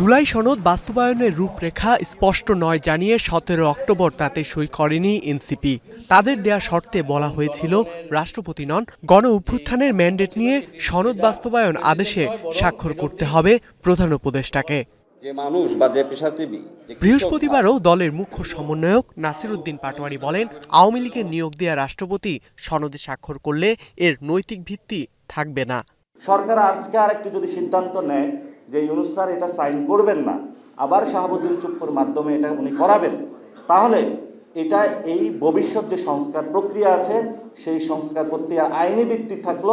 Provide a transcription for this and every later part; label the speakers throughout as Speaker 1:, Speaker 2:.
Speaker 1: জুলাই সনদ বাস্তবায়নের রূপরেখা স্পষ্ট নয় জানিয়ে সতেরো অক্টোবর তাতে সই করেনি এনসিপি। তাদের দেয়া শর্তে বলা হয়েছিল রাষ্ট্রপতি নন গণ অভ্যুত্থানের ম্যান্ডেট নিয়ে সনদ বাস্তবায়ন আদেশে স্বাক্ষর করতে হবে প্রধান উপদেষ্টাকে।
Speaker 2: যে মানুষ বা যে পেশাজীবী
Speaker 1: বৃহস্পতিবারও দলের মুখ্য সমন্বয়ক নাসিরুদ্দিন পাটোয়ারি বলেন আওয়ামী লীগের নিয়োগ দেয়া রাষ্ট্রপতি সনদে স্বাক্ষর করলে এর নৈতিক ভিত্তি থাকবে না।
Speaker 3: সরকার আজকে আরেকটি যদি সিদ্ধান্ত নেয় যে ইউনুস স্যার এটা সাইন করবেন না, আবার শাহাবুদ্দিন চুপ্পুর মাধ্যমে এটা উনি করাবেন। তাহলে এটা এই ভবিষ্যৎ যে সংস্কার প্রক্রিয়া আছে, সেই সংস্কার প্রক্রিয়ার আইনি ভিত্তি থাকল,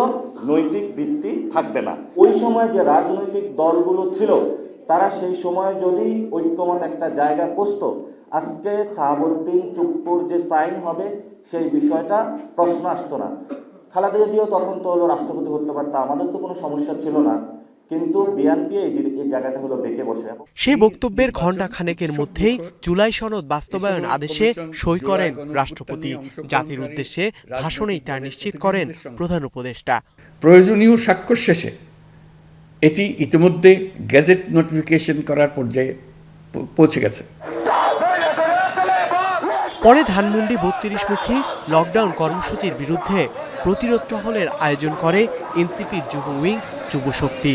Speaker 3: নৈতিক ভিত্তি থাকবে না। ওই সময় যে রাজনৈতিক দলগুলো ছিল, তারা সেই সময় যদি ঐক্যমত একটা জায়গায় পৌঁছত আজকে শাহাবুদ্দিন চুপ্পুর যে সাইন হবে, সেই বিষয়টা প্রশ্ন আসতো না। খালেদা জিয়াও তখন তো হলো রাষ্ট্রপতি হতে পারতো, আমাদের তো কোনো সমস্যা ছিল না। কিন্তু বিএনপি এই জায়গাটা হলো বেঁকে বসে।
Speaker 1: সে বক্তব্যের ঘণ্টা খানেকের মধ্যেই জুলাই সনদ বাস্তবায়ন আদেশে সই করেন রাষ্ট্রপতি। জাতির উদ্দেশ্যে ভাষণেই তা নিশ্চিত করেন প্রধান উপদেষ্টা।
Speaker 4: প্রয়োজনীয় স্বাক্ষর শেষে এটি ইতিমধ্যে গ্যাজেট নোটিফিকেশন করার পর্যায়ে পৌঁছে গেছে।
Speaker 1: পরে ধানমন্ডি বত্রিশ মুখী লকডাউন কর্মসূচির বিরুদ্ধে প্রতিরোধ টহলের আয়োজন করে এনসিপির যুব উইং, যুব শক্তি।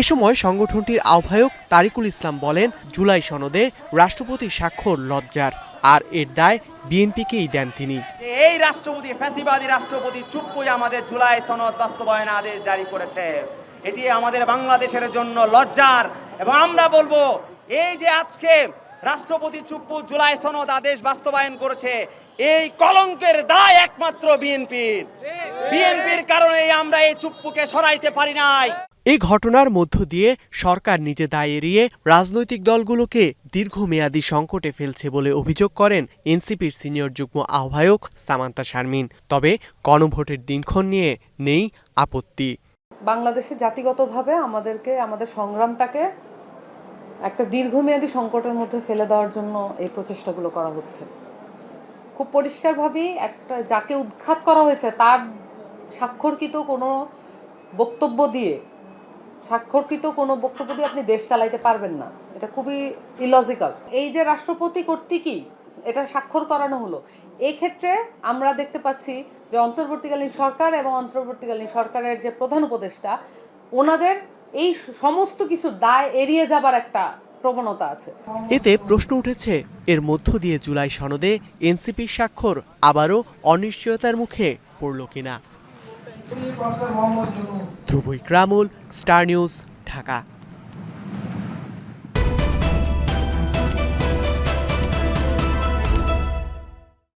Speaker 1: এ সময় সংগঠনটির আহ্বায়ক তারিকুল ইসলাম বলেন, জুলাই সনদে রাষ্ট্রপতির স্বাক্ষর লজ্জার, আর এর দায় বিএনপিকেই দেন তিনি।
Speaker 5: এই রাষ্ট্রপতি, ফ্যাসিবাদী রাষ্ট্রপতি চুপ্পুই আমাদের জুলাই সনদ বাস্তবায়ন আদেশ জারি করেছে। এটি আমাদের বাংলাদেশের জন্য লজ্জার, এবং আমরা বলব, এই যে আজকে রাষ্ট্রপতি চুপ্পু জুলাই সনদ আদেশ বাস্তবায়ন করেছে। এই কলঙ্কের দায় একমাত্র বিএনপির। বিএনপির কারণে আমরা এই চুপ্পুকে সরাইতে পারি নাই।
Speaker 1: এই ঘটনার মধ্য দিয়ে সরকার নিজে দায় এড়িয়ে রাজনৈতিক দলগুলোকে দীর্ঘমেয়াদী সংকটে ফেলছে বলে অভিযোগ করেন এনসিপির সিনিয়র যুগ্ম আহ্বায়ক সামান্তা শারমিন। তবে গণভোটের দিনক্ষণ নিয়ে নেই আপত্তি।
Speaker 6: বাংলাদেশে জাতিগতভাবে আমাদেরকে আমাদের সংগ্রামটাকে একটা দীর্ঘমেয়াদী সংকটের মধ্যে ফেলে দেওয়ার জন্য এই প্রচেষ্টাগুলো করা হচ্ছে। খুব পরিষ্কারভাবেই একটা যাকে উৎখাত করা হয়েছে, তার স্বাক্ষরকৃত কোনো বক্তব্য দিয়ে, স্বাক্ষরকৃত কোনো বক্তব্য দিয়ে আপনি দেশ চালাইতে পারবেন না। এটা খুবই ইলজিক্যাল এই যে রাষ্ট্রপতি কর্তৃকই এটা স্বাক্ষর করানো হলো ক্ষেত্রে আমরা দেখতে পাচ্ছি যে অন্তর্বর্তীকালীন সরকার এবং অন্তর্বর্তীকালীন সরকারের যে প্রধান উপদেষ্টা, ওনাদের এই সমস্ত কিছু দায় এড়িয়ে যাবার একটা প্রবণতা আছে।
Speaker 1: এতে প্রশ্ন উঠেছে, এর মধ্য দিয়ে জুলাই সনদে এনসিপির স্বাক্ষর আবারও অনিশ্চয়তার মুখে পড়ল কিনা? Dhruba Ikramul star news, Dhaka.